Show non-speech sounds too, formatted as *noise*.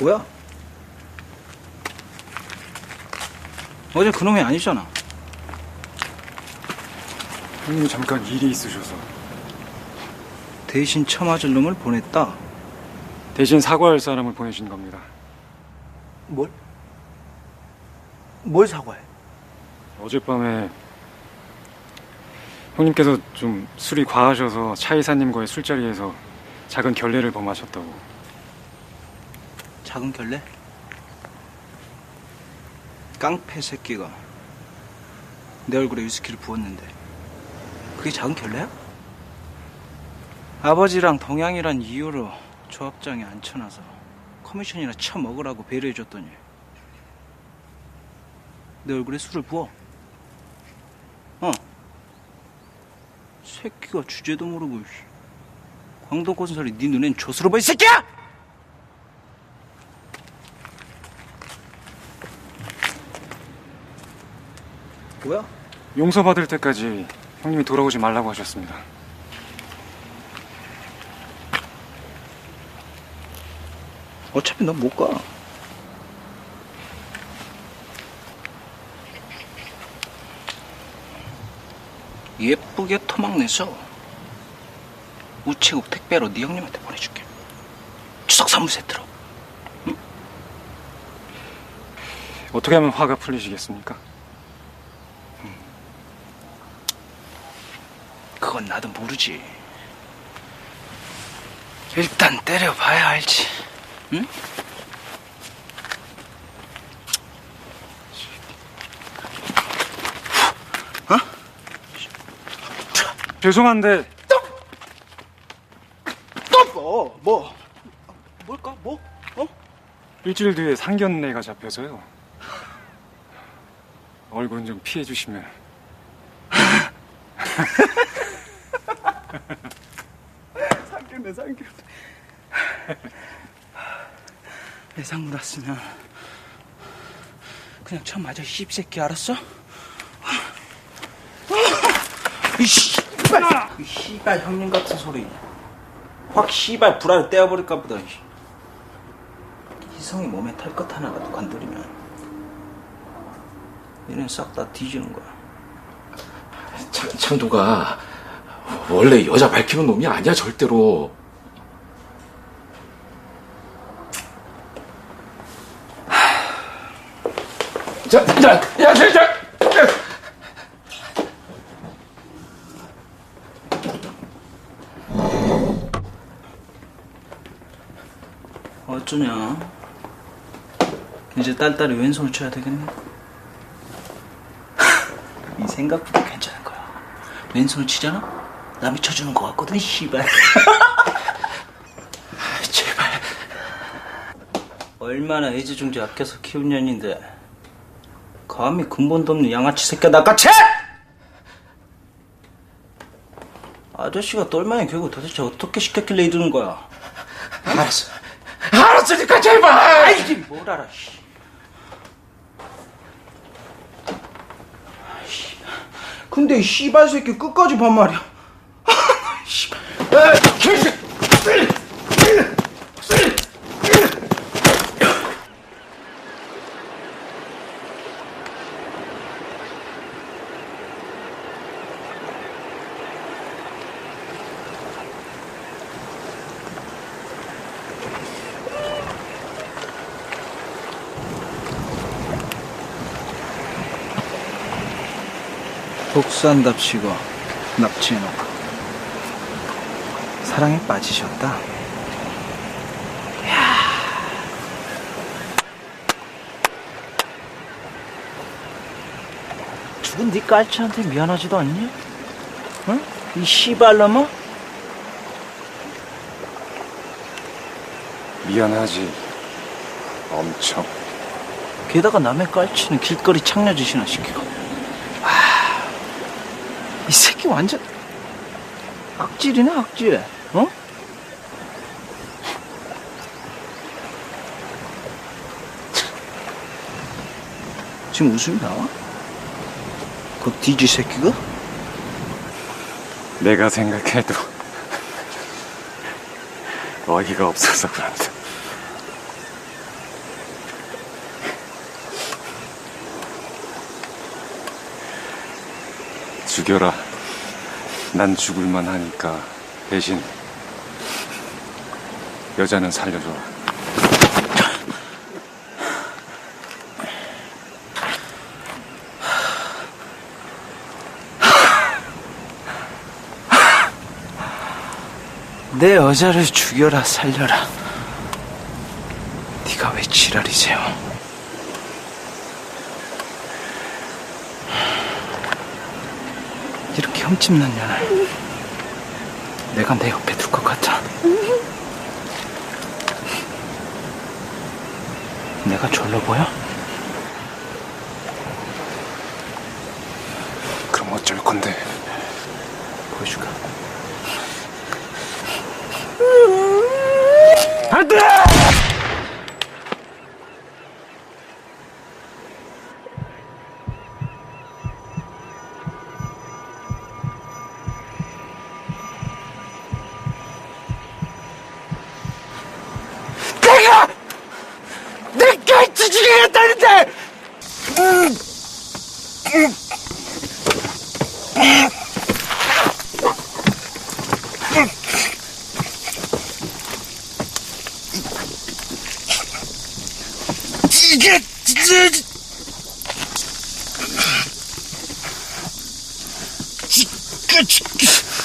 뭐야? 어제 그놈이 아니잖아. 형님이 잠깐 일이 있으셔서 대신 처맞을 놈을 보냈다. 대신 사과할 사람을 보내신 겁니다. 뭘? 뭘 사과해? 어젯밤에 형님께서 좀 술이 과하셔서 차 이사님과의 술자리에서 작은 결례를 범하셨다고 작은 결례? 깡패 새끼가 내 얼굴에 위스키를 부었는데 그게 작은 결례야? 아버지랑 동양이란 이유로 조합장에 앉혀놔서 커미션이나 쳐먹으라고 배려해줬더니 내 얼굴에 술을 부어 어 새끼가 주제도 모르고 씨. 광동건설이 네 눈엔 조수로 보이 새끼야! 용서받을 때까지 형님이 돌아오지 말라고 하셨습니다. 어차피 넌못 가. 예쁘게 토막 내서 우체국 택배로 네 형님한테 보내줄게. 추석 선물 세트로. 어떻게 하면 화가 풀리시겠습니까? 그건 나도 모르지. 일단 때려봐야 알지. 응? 죄송한데 또 뭐? 뭐? 뭘까? 뭐? 어? 일주일 뒤에 상견례가 잡혀서요. 얼굴은 좀 피해 주시면 *laughs* 상견례 예상 물었으면 그냥 처음 맞아 씹새끼 알았어? 이 씨발 이 씨발 형님 같은 소리 확 씨발 불알을 떼어버릴까 보다 이. 희성이 몸에 탈 것 하나라도 건드리면 얘는 싹 다 뒤지는 거야 창, 창도가 원래 여자 밝히는 놈이 아니야 절대로 자, 자, 야, 자, 자, 야. 어쩌냐? 이제 딸딸이 왼손을 쳐야 되겠네. 이 생각보다 괜찮은 거야. 왼손을 치잖아? 남이 쳐주는 거 같거든, 씨발. *laughs* 아, 제발. 얼마나 애지중지 아껴서 키운 년인데 감히 근본도 없는 양아치 새끼가 낚아채! 아저씨가 똘마니 결국 도대체 어떻게 시켰길래 이러는 거야? 알았어, 알았으니까 제발. 아이지 뭘 알아 씨. 아이씨. 근데 이 씨발 새끼 끝까지 반말이야 복수한답시고 납치해놓고 사랑에 빠지셨다 이야. 죽은 네 깔치한테 미안하지도 않니? 응? 이 씨발놈아? 미안하지. 엄청. 게다가 남의 깔치는 길거리 창녀짓이나 시키고 와, 이 새끼 완전 악질이네 악질 어? 지금 웃음이 나와? 그 뒤지 새끼가? 내가 생각해도 어이가 없어서 그런다. 죽여라. 난 죽을만 하니까 대신 여자는 살려줘라. 내 여자를 죽여라 살려라. 네가 왜 지랄이세요? 이렇게 흠집난 년을 내가 내 옆에 둘 것 같아. 내가 졸로 보여? 그럼 어쩔 건데? 보여줄까? 내가 Good.